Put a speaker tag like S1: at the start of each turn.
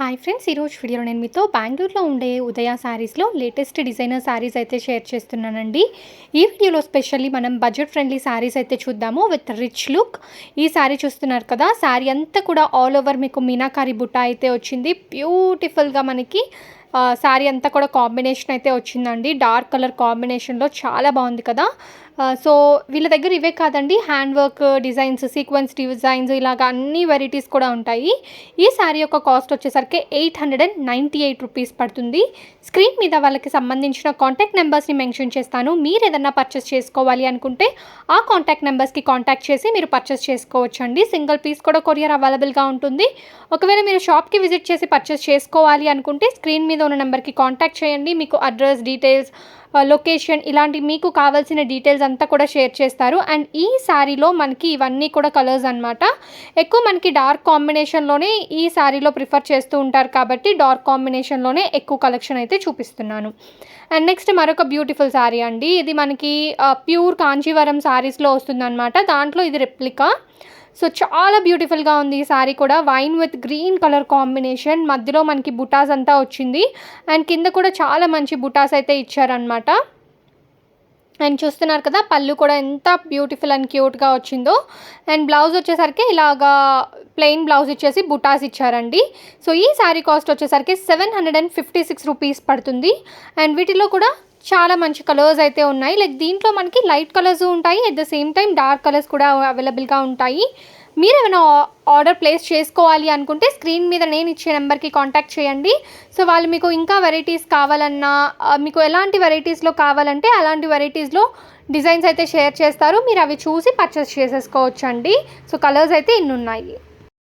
S1: Hi friends ఈరోజు వీడియోలో నేను మీతో బెంగళూరులో ఉండే ఉదయ శారీస్లో లేటెస్ట్ డిజైనర్ శారీస్ అయితే షేర్ చేస్తున్నానండి. ఈ వీడియోలో స్పెషల్లీ మనం బడ్జెట్ ఫ్రెండ్లీ శారీస్ అయితే చూద్దాము. విత్ రిచ్ లుక్ ఈ శారీ చూస్తున్నారు కదా శారీ అంతా కూడా ఆల్ ఓవర్ మీకు మీనాకారి బుట్ట అయితే వచ్చింది. బ్యూటిఫుల్గా మనకి శారీ అంతా కూడా కాంబినేషన్ అయితే వచ్చిందండి. డార్క్ కలర్ కాంబినేషన్లో చాలా బాగుంది కదా. సో వీళ్ళ దగ్గర ఇవే కాదండి hand work designs sequence designs ఇలాగ అన్ని వెరైటీస్ కూడా ఉంటాయి. ఈ శారీ యొక్క కాస్ట్ వచ్చేసరికి eight hundred and ninety eight rupees పడుతుంది. స్క్రీన్ మీద వాళ్ళకి సంబంధించిన కాంటాక్ట్ నెంబర్స్ని మెన్షన్ చేస్తాను. మీరు ఏదన్నా పర్చేస్ చేసుకోవాలి అనుకుంటే ఆ కాంటాక్ట్ నెంబర్స్కి కాంటాక్ట్ చేసి మీరు పర్చేస్ చేసుకోవచ్చు అండి సింగిల్ పీస్ కూడా కొరియర్ అవైలబుల్గా ఉంటుంది. ఒకవేళ మీరు షాప్కి విజిట్ చేసి పర్చేస్ చేసుకోవాలి అనుకుంటే స్క్రీన్ మీద ఉన్న నెంబర్కి కాంటాక్ట్ చేయండి. మీకు అడ్రస్ డీటెయిల్స్ లొకేషన్ ఇలాంటి మీకు కావాల్సిన డీటెయిల్స్ అంతా కూడా షేర్ చేస్తారు. అండ్ ఈ శారీలో మనకి ఇవన్నీ కూడా కలర్స్ అనమాట ఎక్కువ మనకి డార్క్ కాంబినేషన్లోనే ఈ శారీలో ప్రిఫర్ చేస్తూ ఉంటారు కాబట్టి డార్క్ కాంబినేషన్లోనే ఎక్కువ కలెక్షన్ అయితే చూపిస్తున్నాను. అండ్ నెక్స్ట్ మరొక బ్యూటిఫుల్ శారీ అండి. ఇది మనకి ప్యూర్ కాంచీవరం శారీస్లో వస్తుందన్నమాట. దాంట్లో ఇది రెప్లికా సో చాలా బ్యూటిఫుల్గా ఉంది ఈ శారీ కూడా. Wine with green colour combination మధ్యలో మనకి బుటాస్ అంతా వచ్చింది. అండ్ కింద కూడా చాలా మంచి బుటాస్ అయితే ఇచ్చారనమాట అండ్ చూస్తున్నారు కదా పళ్ళు కూడా ఎంత బ్యూటిఫుల్ అండ్ క్యూట్గా వచ్చిందో. అండ్ బ్లౌజ్ వచ్చేసరికి ఇలాగా ప్లెయిన్ బ్లౌజ్ ఇచ్చేసి బుటాస్ ఇచ్చారండి. సో ఈ శారీ కాస్ట్ వచ్చేసరికి seven hundred and fifty six rupees పడుతుంది. అండ్ వీటిలో కూడా చాలా మంచి కలర్స్ అయితే ఉన్నాయి. లైక్ దీంట్లో మనకి లైట్ కలర్స్ ఉంటాయి. At the same time dark colours కూడా అవైలబుల్గా ఉంటాయి. మీరు ఏమైనా ఆర్డర్ ప్లేస్ చేసుకోవాలి అనుకుంటే స్క్రీన్ మీద నేను ఇచ్చే నెంబర్కి కాంటాక్ట్ చేయండి. సో వాళ్ళు మీకు ఇంకా వెరైటీస్ కావాలన్నా మీకు ఎలాంటి వెరైటీస్లో కావాలంటే అలాంటి వెరైటీస్లో డిజైన్స్ అయితే షేర్ చేస్తారు. మీరు అవి చూసి పర్చేస్ చేసేసుకోవచ్చు అండి సో కలర్స్ అయితే ఇన్ని ఉన్నాయి.